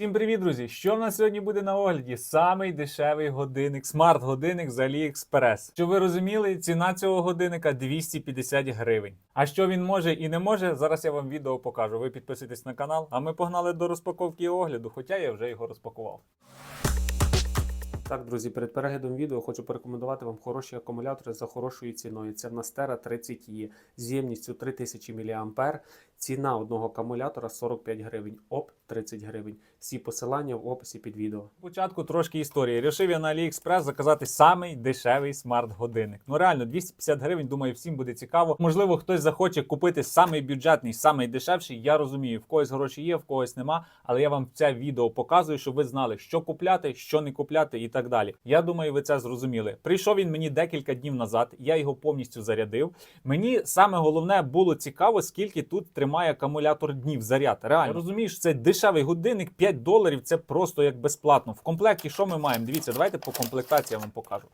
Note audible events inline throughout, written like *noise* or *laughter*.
Всім привіт, друзі! Що в нас сьогодні буде на огляді? Самий дешевий годинник, смарт-годинник з AliExpress. Щоб ви розуміли, ціна цього годинника 250 гривень. А що він може і не може, зараз я вам відео покажу. Ви підписуйтесь на канал, а ми погнали до розпаковки і огляду, хоча я вже його розпакував. Так, друзі, перед переглядом відео хочу порекомендувати вам хороші акумулятори за хорошою ціною. Це в нас Tera 30 e з ємністю 3000 мАh. Ціна одного акумулятора 45 гривень, ОП 30 гривень. Всі посилання в описі під відео. Спочатку трошки історії. Рішив я на AliExpress заказати самий дешевий смарт-годинник. Ну реально, 250 гривень, думаю, всім буде цікаво. Можливо, хтось захоче купити самий бюджетний, самий дешевший. Я розумію, в когось гроші є, в когось нема. Але я вам це відео показую, щоб ви знали, що купляти, що не купляти і так далі. Я думаю, ви це зрозуміли. Прийшов він мені декілька днів назад. Я його повністю зарядив. Мені саме головне було цікаво, скільки тут тримає акумулятор днів заряд. Реально розумієш, це дешевий годинник, 5 доларів. Це просто як безплатно. В комплекті що ми маємо? Дивіться, давайте по комплектації я вам покажу.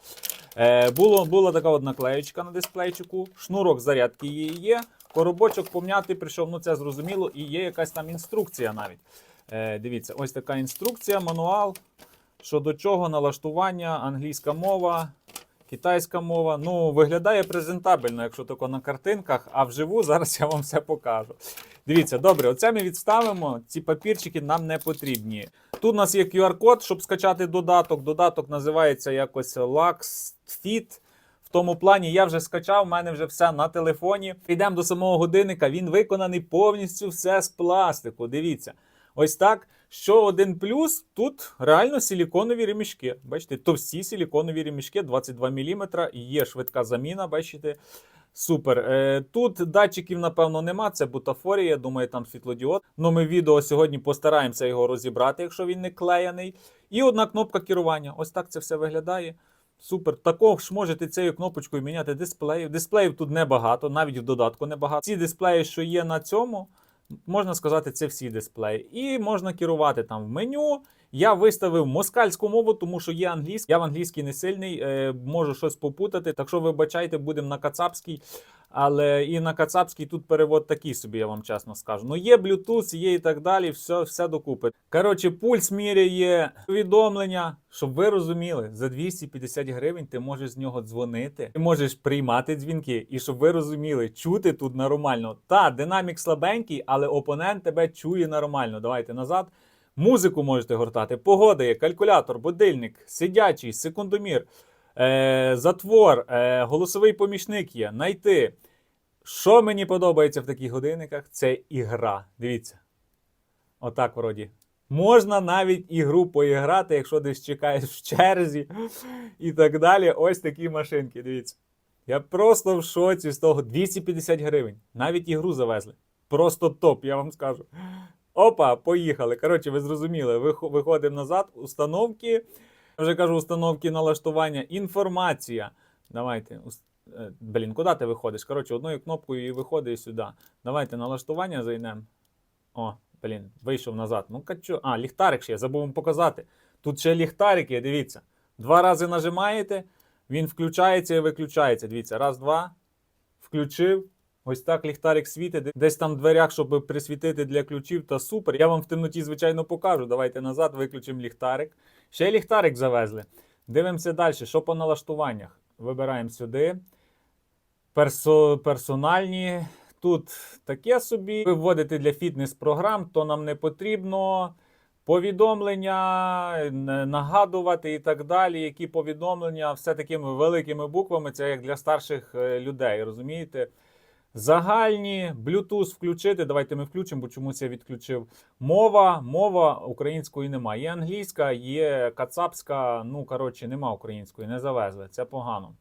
Е, було, була така от наклеєчка на дисплейчику, шнурок зарядки її є. Коробочок пом'ятий прийшов, ну це зрозуміло, і є якась там інструкція навіть. Е, дивіться, ось така інструкція, мануал. Що до чого, налаштування, англійська мова, китайська мова. Ну, виглядає презентабельно, якщо тільки на картинках, а вживу зараз я вам все покажу. Дивіться, добре, оце ми відставимо. Ці папірчики нам не потрібні. Тут у нас є QR-код, щоб скачати додаток. Додаток називається якось LuxFit. В тому плані я вже скачав, в мене вже все на телефоні. Йдемо до самого годинника. Він виконаний повністю все з пластику. Дивіться. Ось так. Що один плюс, тут реально силіконові ремішки. Бачите, товсті силіконові ремішки 22 мм, є швидка заміна, бачите. Супер. Е, Тут датчиків, напевно, нема. Це бутафорія, думаю, там світлодіод. Ну, ми відео сьогодні постараємося його розібрати, якщо він не клеєний. І одна кнопка керування. Ось так це все виглядає. Супер. Також можете цією кнопочкою міняти дисплеїв. Дисплеїв тут небагато, навіть в додатку небагато. Ці дисплеї, що є на цьому, можна сказати, це всі дисплеї. І можна керувати там в меню. Я виставив москальську мову, тому що є англійська. Я в англійській не сильний, е, можу щось попутати. Так що вибачайте, будемо на кацапській. Але і на кацапській тут перевод такий собі, я вам чесно скажу. Ну є Bluetooth, є і так далі, все, все докупи. Коротше, пульс міряє повідомлення, щоб ви розуміли, за 250 гривень ти можеш з нього дзвонити, ти можеш приймати дзвінки, і щоб ви розуміли, чути тут нормально. Та, динамік слабенький, але опонент тебе чує нормально. Давайте назад. Музику можете гортати, погода є, калькулятор, будильник, сидячий, секундомір, е, затвор, е, голосовий помічник є, найти. Що мені подобається в таких годинниках, це ігра. Дивіться. Отак вроді. Можна навіть ігру поіграти, якщо десь чекаєш в черзі і так далі. Ось такі машинки. Дивіться. Я просто в шоці з того 250 гривень. Навіть ігру завезли. Просто топ, я вам скажу. Опа, поїхали. Коротше, ви зрозуміли, виходимо назад. Установки. Я вже кажу, установки налаштування. Інформація. Давайте. е, Блін, куди ти виходиш? Коротше, одною кнопкою і виходить сюди. Давайте налаштування зайдемо. О, блін, вийшов назад. Ну, качу. А, ліхтарик ще, я забув вам показати. Тут ще ліхтарик є, дивіться. Два рази нажимаєте, він включається і виключається. Дивіться, раз, два. Включив. Ось так ліхтарик світить. Десь там в дверях, щоб присвітити для ключів, та супер. Я вам в темноті, звичайно, покажу. Давайте назад виключимо ліхтарик. Ще ліхтарик завезли. Дивимося далі. Що по налаштуваннях? Вибираємо сюди. Персо, персональні. Тут таке собі. Ви вводите для фітнес-програм, то нам не потрібно. Повідомлення, нагадувати і так далі. Які повідомлення, все такими великими буквами, це як для старших е, людей, розумієте? Загальні, Bluetooth включити. Давайте ми включимо, бо чомусь я відключив. Мова, мова української немає. Є англійська, є кацапська. Ну, коротше, нема української, не завезли. Це погано.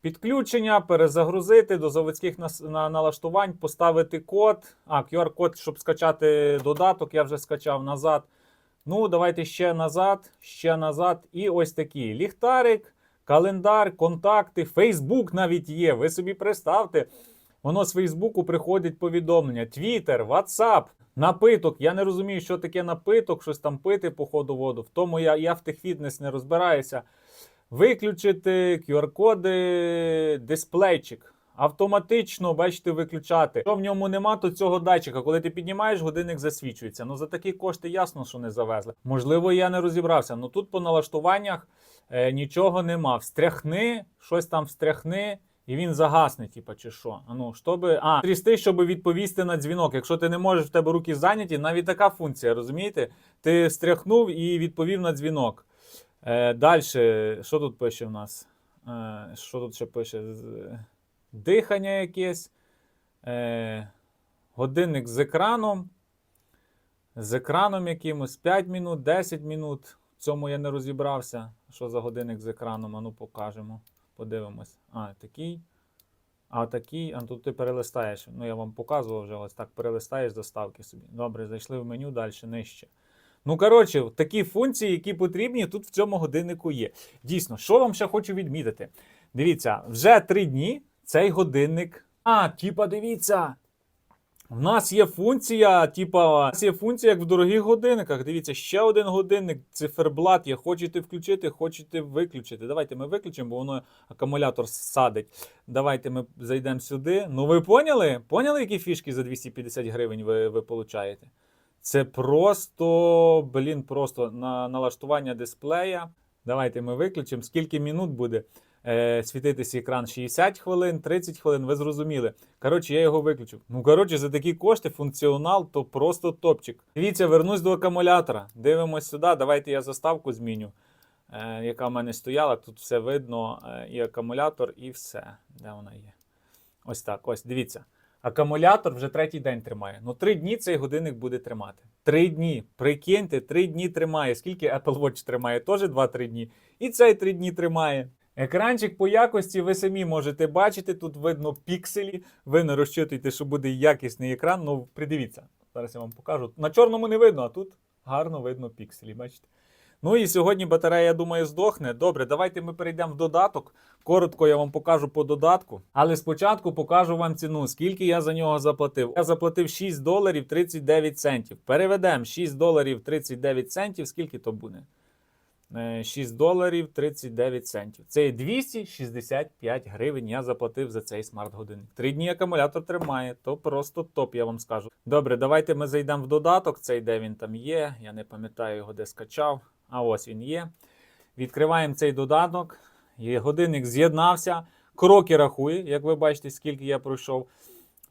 Підключення, перезагрузити до заводських налаштувань, поставити код. А, QR-код, щоб скачати додаток, я вже скачав назад. Ну, давайте ще назад, ще назад. І ось такі: ліхтарик, календар, контакти, Фейсбук навіть є. Ви собі представте. Воно з Фейсбуку приходить повідомлення. Твіттер, Ватсап, напиток. Я не розумію, що таке напиток, щось там пити по ходу воду. В тому я, я в тих фітнес не розбираюся. Виключити QR-коди, дисплейчик. автоматично, бачите, виключати. Якщо в ньому нема, то цього датчика. Коли ти піднімаєш, годинник засвічується. Ну за такі кошти ясно, що не завезли. Можливо, я не розібрався. Ну тут по налаштуваннях е, нічого нема. Встряхни, щось там встряхни. І він загасне, типа, чи що. Ну, щоби. А, трісти, щоб відповісти на дзвінок. Якщо ти не можеш, в тебе руки зайняті, навіть така функція, розумієте? Ти стряхнув і відповів на дзвінок. Е, Далі, що тут пише в нас? Е, що тут ще пише? Дихання якесь. Е, годинник з екраном. З екраном якимось 5 минут, 10 минут. В цьому я не розібрався. Що за годинник з екраном? А ну покажемо. Подивимось. А, такий. А такий, а тут ти перелистаєш. Ну, я вам показував вже, ось так перелистаєш заставки собі. Добре, зайшли в меню далі нижче. Ну, коротше, такі функції, які потрібні, тут в цьому годиннику є. Дійсно, що вам ще хочу відмітити? Дивіться, вже три дні цей годинник. А, типа, дивіться. В нас є функція, типа, нас є функція, як в дорогих годинниках. Дивіться, ще один годинник, циферблат є. Хочете включити, хочете виключити. Давайте ми виключимо, бо воно акумулятор садить. Давайте ми зайдемо сюди. Ну, ви поняли? Поняли, які фішки за 250 гривень ви, ви получаєте? Це просто, блін, просто на налаштування дисплея. Давайте ми виключимо. Скільки минут буде е, світитися екран? 60 хвилин, 30 хвилин, ви зрозуміли. Коротше, я його виключив. Ну, коротше, за такі кошти функціонал то просто топчик. Дивіться, вернусь до акумулятора. Дивимось сюди. Давайте я заставку зміню, е, яка в мене стояла. Тут все видно, е, і акумулятор, і все. Де вона є? Ось так. Ось, дивіться. Акумулятор вже третій день тримає. Ну, три дні цей годинник буде тримати. Три дні. Прикиньте, три дні тримає. Скільки Apple Watch тримає? Теж 2-3 дні. І цей три дні тримає. Екранчик по якості ви самі можете бачити. Тут видно пікселі. Ви не розчитуєте, що буде якісний екран. Ну, придивіться. Зараз я вам покажу. На чорному не видно, а тут гарно видно пікселі. Бачите? Ну і сьогодні батарея, я думаю, здохне. Добре, давайте ми перейдемо в додаток. Коротко я вам покажу по додатку, але спочатку покажу вам ціну, скільки я за нього заплатив. Я заплатив 6 доларів 39 центів. Переведемо 6 доларів 39 центів. Скільки то буде? Е, 6 доларів 39 центів. Це є 265 гривень. Я заплатив за цей смарт-годинник. Три дні акумулятор тримає, то просто топ, я вам скажу. Добре, давайте ми зайдемо в додаток. Цей де він там є. Я не пам'ятаю його, де скачав. А ось він є. Відкриваємо цей додаток. Годинник з'єднався. Кроки рахує, як ви бачите, скільки я пройшов.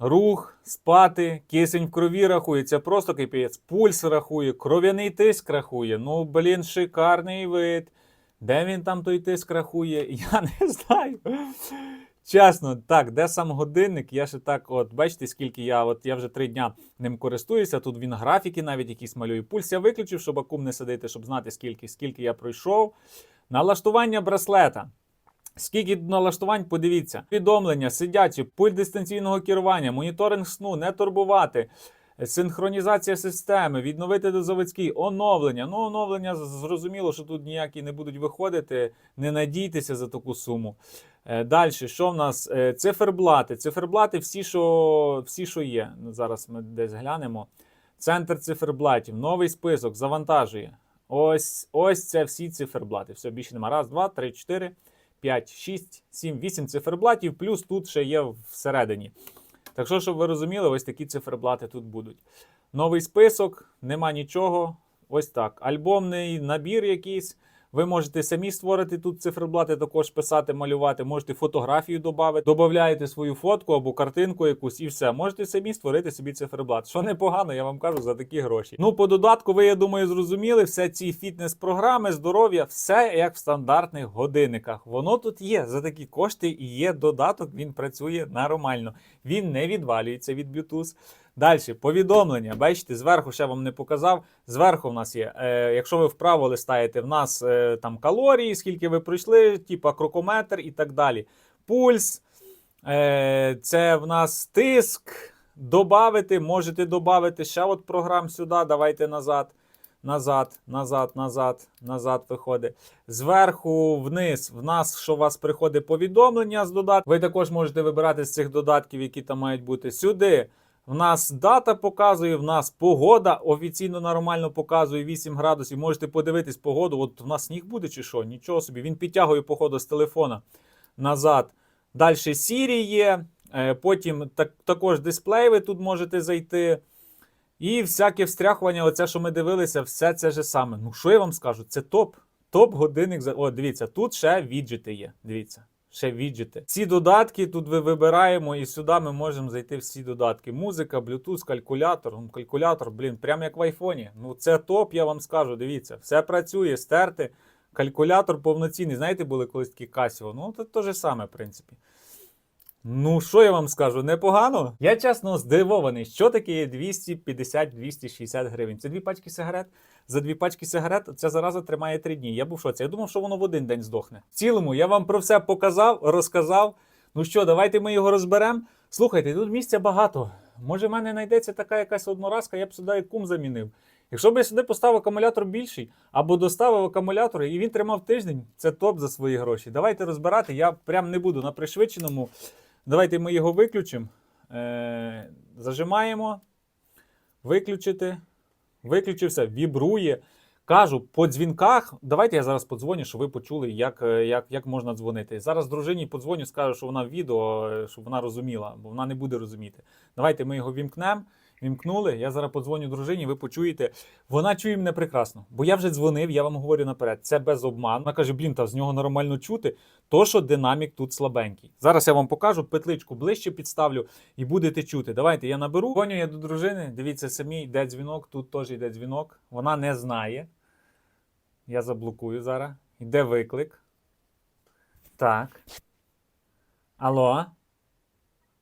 Рух, спати, кисень в крові рахує. Це просто кипець. Пульс рахує, кров'яний тиск рахує. Ну, блін, шикарний вид. Де він там той тиск рахує? *laughs* Я не знаю. Чесно, так, де сам годинник? Я ще так, от бачите, скільки я от я вже три дня ним користуюся. Тут він графіки навіть якісь малює. Пульс я виключив, щоб акум не сидити, щоб знати, скільки, скільки я пройшов. Налаштування браслета. Скільки налаштувань, подивіться. Повідомлення, сидячі, пульт дистанційного керування, моніторинг сну, не турбувати, синхронізація системи, відновити дозаводський, оновлення. Ну, оновлення зрозуміло, що тут ніякі не будуть виходити. Не надійтеся за таку суму. Далі, що в нас? Е, Циферблати. Циферблати всі, що, всі, що є. Ну, Зараз ми десь глянемо. Центр циферблатів, новий список, завантажує. Ось, ось це всі циферблати. Все, більше нема. Раз, два, три, чотири, п'ять, шість, сім, вісім циферблатів, плюс тут ще є всередині. Так що, щоб ви розуміли, ось такі циферблати тут будуть. Новий список, нема нічого. Ось так. Альбомний набір якийсь. Ви можете самі створити тут циферблати, також писати, малювати, можете фотографію додати, додаєте свою фотку або картинку якусь і все. Можете самі створити собі циферблат. Що непогано, я вам кажу, за такі гроші. Ну, по додатку, ви, я думаю, зрозуміли, все ці фітнес-програми, здоров'я, все як в стандартних годинниках. Воно тут є за такі кошти і є додаток, він працює нормально. Він не відвалюється від Bluetooth. Далі, повідомлення. Бачите, зверху ще вам не показав. Зверху в нас є. Е, якщо ви вправо листаєте, в нас е, там калорії, скільки ви пройшли, типа крокометр і так далі. Пульс, е, це в нас тиск. Добавити, можете додати ще от програм сюди. Давайте назад. Назад, назад, назад, назад виходить. Зверху вниз в нас, що у вас приходить повідомлення з додатків. Ви також можете вибирати з цих додатків, які там мають бути сюди. В нас дата показує, в нас погода офіційно нормально показує 8 градусів. Можете подивитись погоду. От в нас сніг буде чи що? Нічого собі. Він підтягує походу з телефона назад. Далі Siri є. Е, Потім так, також дисплей ви тут можете зайти. І всяке встряхування, оце, що ми дивилися, все це же саме. Ну, що я вам скажу? Це топ. Топ годинник. О, дивіться, тут ще віджити є. Дивіться, ще віджити. Ці додатки тут ви вибираємо, і сюди ми можемо зайти всі додатки. Музика, Bluetooth, калькулятор. Ну, калькулятор, блін, прям як в айфоні. Ну, це топ, я вам скажу. Дивіться, все працює, стерти. Калькулятор повноцінний. Знаєте, були колись такі Casio? Ну, це те же саме, в принципі. Ну, що я вам скажу, непогано. Я чесно здивований, що таке є 250-260 гривень. Це дві пачки сигарет. За дві пачки сигарет ця зараза тримає три дні. Я був в шоці. Я думав, що воно в один день здохне. В цілому, я вам про все показав, розказав. Ну що, давайте ми його розберемо. Слухайте, тут місця багато. Може, в мене знайдеться така якась одноразка, я б сюди кум замінив. Якщо б я сюди поставив акумулятор більший, або доставив акумулятор, і він тримав тиждень, це топ за свої гроші. Давайте розбирати. Я прям не буду на пришвидшеному. Давайте ми його виключимо. Е, зажимаємо. Виключити. Виключився, вібрує. Кажу, по дзвінках. Давайте я зараз подзвоню, щоб ви почули, як, е, як, як можна дзвонити. Зараз дружині подзвоню, скажу, що вона в відео, е, щоб вона розуміла, бо вона не буде розуміти. Давайте ми його вімкнемо. Вімкнули. Я зараз подзвоню дружині, ви почуєте. Вона чує мене прекрасно. Бо я вже дзвонив, я вам говорю наперед. Це без обману. Вона каже: блін, та з нього нормально чути. То, що динамік тут слабенький. Зараз я вам покажу, петличку ближче підставлю і будете чути. Давайте я наберу. Дзвоню я до дружини. Дивіться, самі йде дзвінок. Тут теж йде дзвінок. Вона не знає. Я заблокую зараз. Йде виклик. Так. Алло.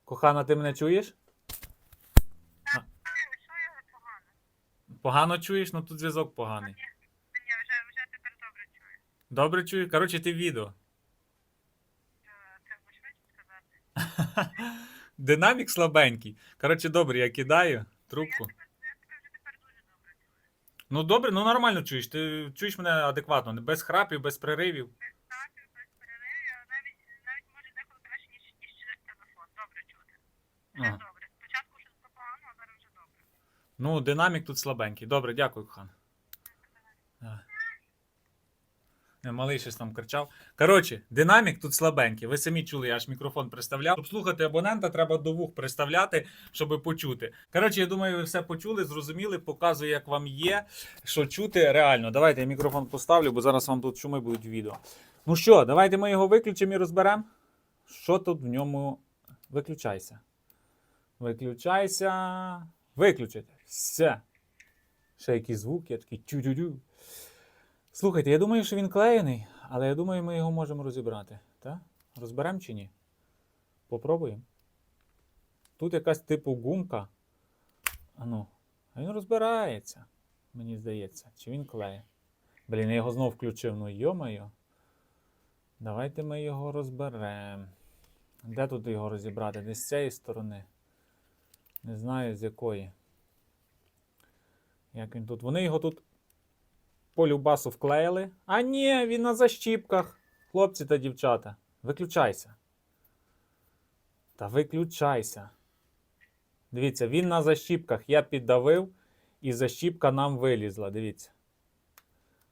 Кохана, ти мене чуєш? А. Погано чуєш, ну тут зв'язок поганий. Ні, вже, вже тепер добре чую. Добре чую. Коротше, ти в відео. Е, Треба швидше сказати. *laughs* Динамік слабенький. Коротше, добре, я кидаю трубку. Я тебе, вже тепер дуже добре чую. Ну добре, ну нормально чуєш. Ти чуєш мене адекватно, без храпів, без переривів. Без статів, без переривів, навіть, навіть може деколи краще, ніж, ніж через телефон. Добре чути. Вже Ага. добре. Спочатку щось було погано, а зараз вже добре. Ну, динамік тут слабенький. Добре, дякую, хан. Малий щось там кричав. Коротше, динамік тут слабенький. Ви самі чули, я аж мікрофон приставляв. Щоб слухати абонента, треба до вух приставляти, щоб почути. Коротше, я думаю, ви все почули, зрозуміли, показую, як вам є, що чути реально. Давайте я мікрофон поставлю, бо зараз вам тут шуми будуть відео. Ну що, давайте ми його виключимо і розберемо. Що тут в ньому. Виключайся. Виключайся. Виключити. Все. Ще якийсь звук, я такий тю-тю-тю. Слухайте, я думаю, що він клеєний, але я думаю, ми його можемо розібрати. Так? Розберемо чи ні? Попробуємо. Тут якась типу гумка. А ну, а він розбирається, мені здається. Чи він клеє? Блін, я його знов включив, ну йо-моє. Давайте ми його розберемо. Де тут його розібрати? Десь з цієї сторони. Не знаю з якої. Як він тут? Вони його тут по любасу вклеїли. А ні, він на защіпках. Хлопці та дівчата. Виключайся. Та виключайся. Дивіться, він на защіпках. Я піддавив, і защіпка нам вилізла. Дивіться.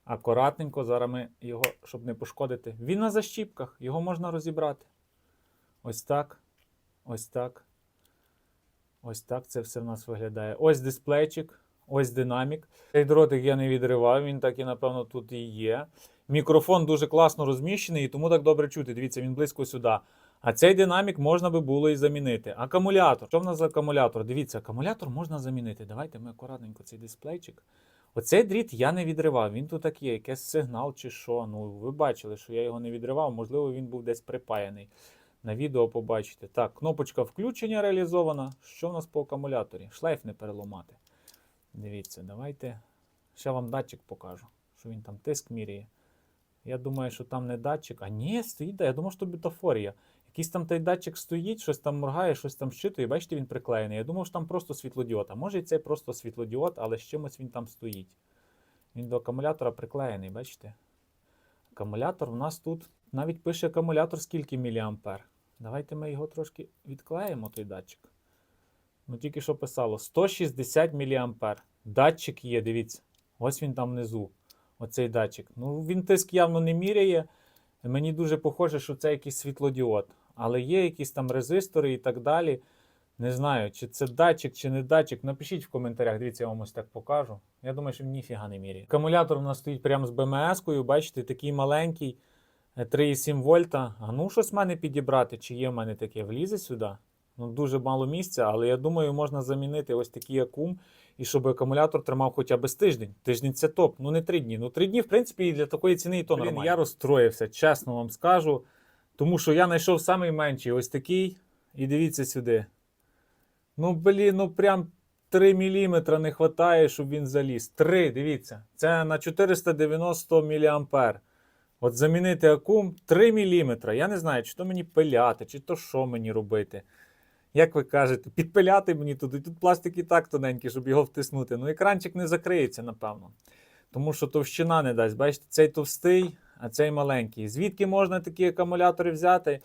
Акуратненько, зараз ми його, щоб не пошкодити. Він на защіпках, його можна розібрати. Ось так. Ось так. Ось так це все в нас виглядає. Ось дисплейчик, ось динамік. Цей дротик я не відривав, він так і, напевно, тут і є. Мікрофон дуже класно розміщений, і тому так добре чути. Дивіться, він близько сюди. А цей динамік можна би було і замінити. Акумулятор. Що в нас за акумулятор? Дивіться, акумулятор можна замінити. Давайте ми акуратненько цей дисплейчик. Оцей дріт я не відривав. Він тут так є, якийсь сигнал чи що. Ну, ви бачили, що я його не відривав. Можливо, він був десь припаяний. На відео побачите. Так, кнопочка включення реалізована. Що в нас по акумуляторі? Шлейф не переламати. Дивіться, давайте. Ще вам датчик покажу, що він там тиск міряє. Я думаю, що там не датчик. А ні, стоїть. Я думав, що бутафорія. Якийсь там той датчик стоїть, щось там моргає, щось там щитує. Бачите, він приклеєний. Я думав, що там просто світлодіод. А може і це просто світлодіод, але з чимось він там стоїть. Він до акумулятора приклеєний, бачите? Акумулятор у нас тут навіть пише акумулятор скільки міліампер. Давайте ми його трошки відклеїмо, той датчик. Ну, тільки що писало 160 мА. Датчик є, дивіться. Ось він там внизу. Оцей датчик. Ну, він тиск явно не міряє. Мені дуже похоже, що це якийсь світлодіод. але є якісь там резистори і так далі. Не знаю, чи це датчик, чи не датчик. Напишіть в коментарях, дивіться, я вам ось так покажу. Я думаю, що він ніфіга не міряє. Акумулятор у нас стоїть прямо з БМС-кою, бачите, такий маленький, е, 3,7 вольта. А ну щось в мене підібрати, чи є в мене таке, влізе сюди. Ну, дуже мало місця, але я думаю, можна замінити ось такий акум, і щоб акумулятор тримав хоча б з тиждень. Тиждень це топ. Ну не три дні. Ну три дні, в принципі, і для такої ціни і то Блін, нормально. Я розстроївся, чесно вам скажу. Тому що я знайшов самий менший ось такий. І дивіться сюди. Ну, блін, ну прям 3 мм не вистачає, щоб він заліз. 3, дивіться. Це на 490 мА. От замінити акум 3 мм. Я не знаю, чи то мені пиляти, чи то що мені робити. Як ви кажете, підпиляти мені туди. Тут пластик і так тоненький, щоб його втиснути. Ну, екранчик не закриється, напевно. Тому що товщина не дасть. Бачите, цей товстий, а цей маленький. Звідки можна такі акумулятори взяти?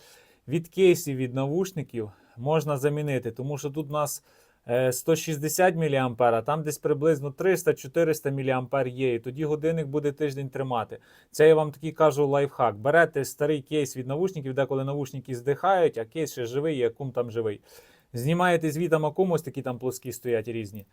Від кейсів, від навушників можна замінити, тому що тут у нас 160 мА, там десь приблизно 300-400 мА є. І тоді годинник буде тиждень тримати. Це я вам такий кажу лайфхак. Берете старий кейс від навушників, деколи навушники здихають, а кейс ще живий, і акум там живий. Знімаєте звітом акум, ось такі там плоскі стоять різні.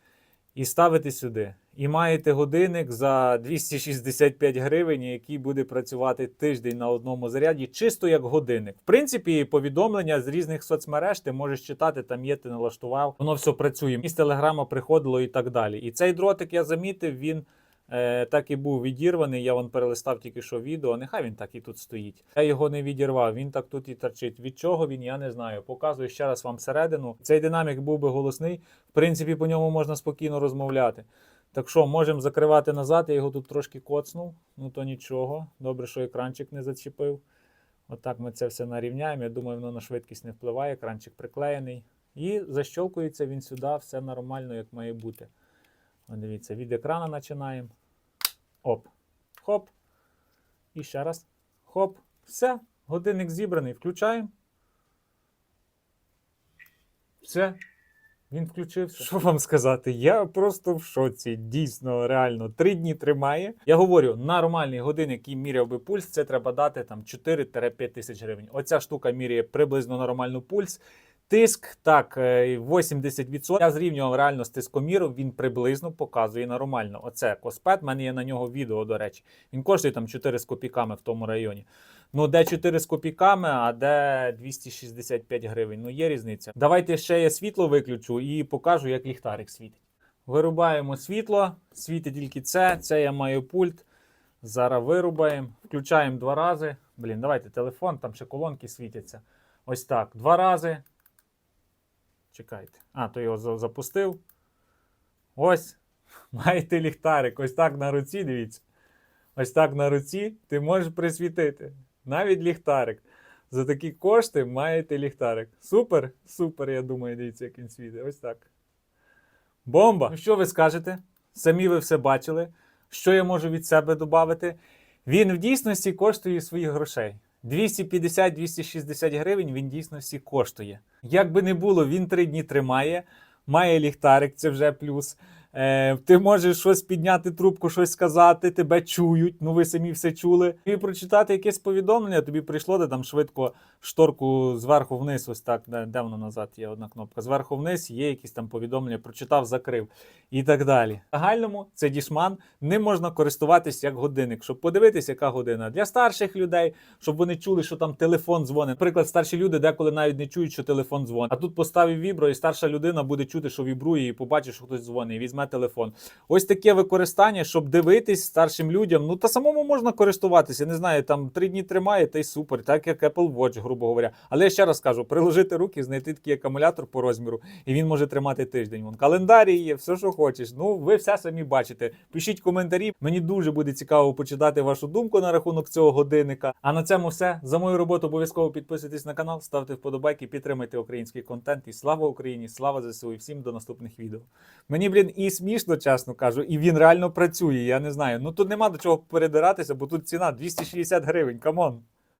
І ставите сюди. І маєте годинник за 265 гривень, який буде працювати тиждень на одному заряді, чисто як годинник. В принципі, повідомлення з різних соцмереж ти можеш читати, там є, ти налаштував, воно все працює. І телеграма приходило і так далі. І цей дротик я замітив, він так і був відірваний. Я вон перелистав тільки що відео. Нехай він так і тут стоїть. Я його не відірвав, він так тут і торчить. Від чого він, я не знаю. Показую ще раз вам всередину. Цей динамік був би голосний. В принципі, по ньому можна спокійно розмовляти. Так що, можемо закривати назад. Я його тут трошки коцнув. Ну то нічого. Добре, що екранчик не зачепив. Отак ми це все нарівняємо. Я думаю, воно на швидкість не впливає. Екранчик приклеєний. І защолкується він сюди, все нормально, як має бути. Дивіться, від екрана починаємо. Оп. Хоп. І ще раз. Хоп. Все. Годинник зібраний. Включаємо. Все. Він включився. Що вам сказати? Я просто в шоці. Дійсно, реально, три дні тримає. Я говорю, нормальний годинник, який міряв би пульс, це треба дати там 4-5 тисяч гривень. Оця штука міряє приблизно нормально пульс. Тиск, так, е, 80%. Я зрівнював реально з тискоміром, він приблизно показує нормально. Оце Коспет, в мене є на нього відео, до речі. Він коштує там 4 з копійками в тому районі. Ну, де 4 з копійками, а де 265 гривень. Ну, є різниця. Давайте ще я світло виключу і покажу, як ліхтарик світить. Вирубаємо світло, світить тільки це. Це я маю пульт. Зараз вирубаємо, включаємо два рази. Блін, давайте телефон, там ще колонки світяться. Ось так. Два рази. Чекайте. А, то його запустив. Ось. *laughs* Маєте ліхтарик. Ось так на руці, дивіться. Ось так на руці ти можеш присвітити. Навіть ліхтарик. За такі кошти маєте ліхтарик. Супер, супер, я думаю, дивіться, як він світить. Ось так. Бомба! Ну що ви скажете? Самі ви все бачили. Що я можу від себе додати? Він в дійсності коштує своїх грошей. 250-260 гривень він дійсно всі коштує. Як би не було, він три дні тримає, має ліхтарик, це вже плюс. Е, ти можеш щось підняти трубку, щось сказати, тебе чують, ну ви самі все чули. І прочитати якесь повідомлення, тобі прийшло, де там швидко шторку зверху вниз, ось так, де, де воно назад є одна кнопка. Зверху вниз є якісь там повідомлення, прочитав, закрив і так далі. В загальному це дішман не можна користуватись як годинник, щоб подивитись, яка година. Для старших людей, щоб вони чули, що там телефон дзвонить. Наприклад, старші люди деколи навіть не чують, що телефон дзвонить. А тут поставив вібро, і старша людина буде чути, що вібрує, і побачить, що хтось дзвонить, і візьме телефон. Ось таке використання, щоб дивитись старшим людям. Ну та самому можна користуватися. Не знаю, там три дні тримає, та й супер, так як Apple Watch, грубо говоря. Але я ще раз кажу: приложити руки, знайти такий акумулятор по розміру, і він може тримати тиждень. Вон календарі є, все, що хочеш. Ну, ви все самі бачите. Пишіть коментарі. Мені дуже буде цікаво почитати вашу думку на рахунок цього годинника. А на цьому все. За мою роботу обов'язково підписуйтесь на канал, ставте вподобайки, підтримайте український контент. І слава Україні! Слава ЗСУ! І всім до наступних відео. Мені, блін, і смішно, чесно кажу, і він реально працює. Я не знаю. Ну тут нема до чого передиратися, бо тут ціна 260 гривень. Камон.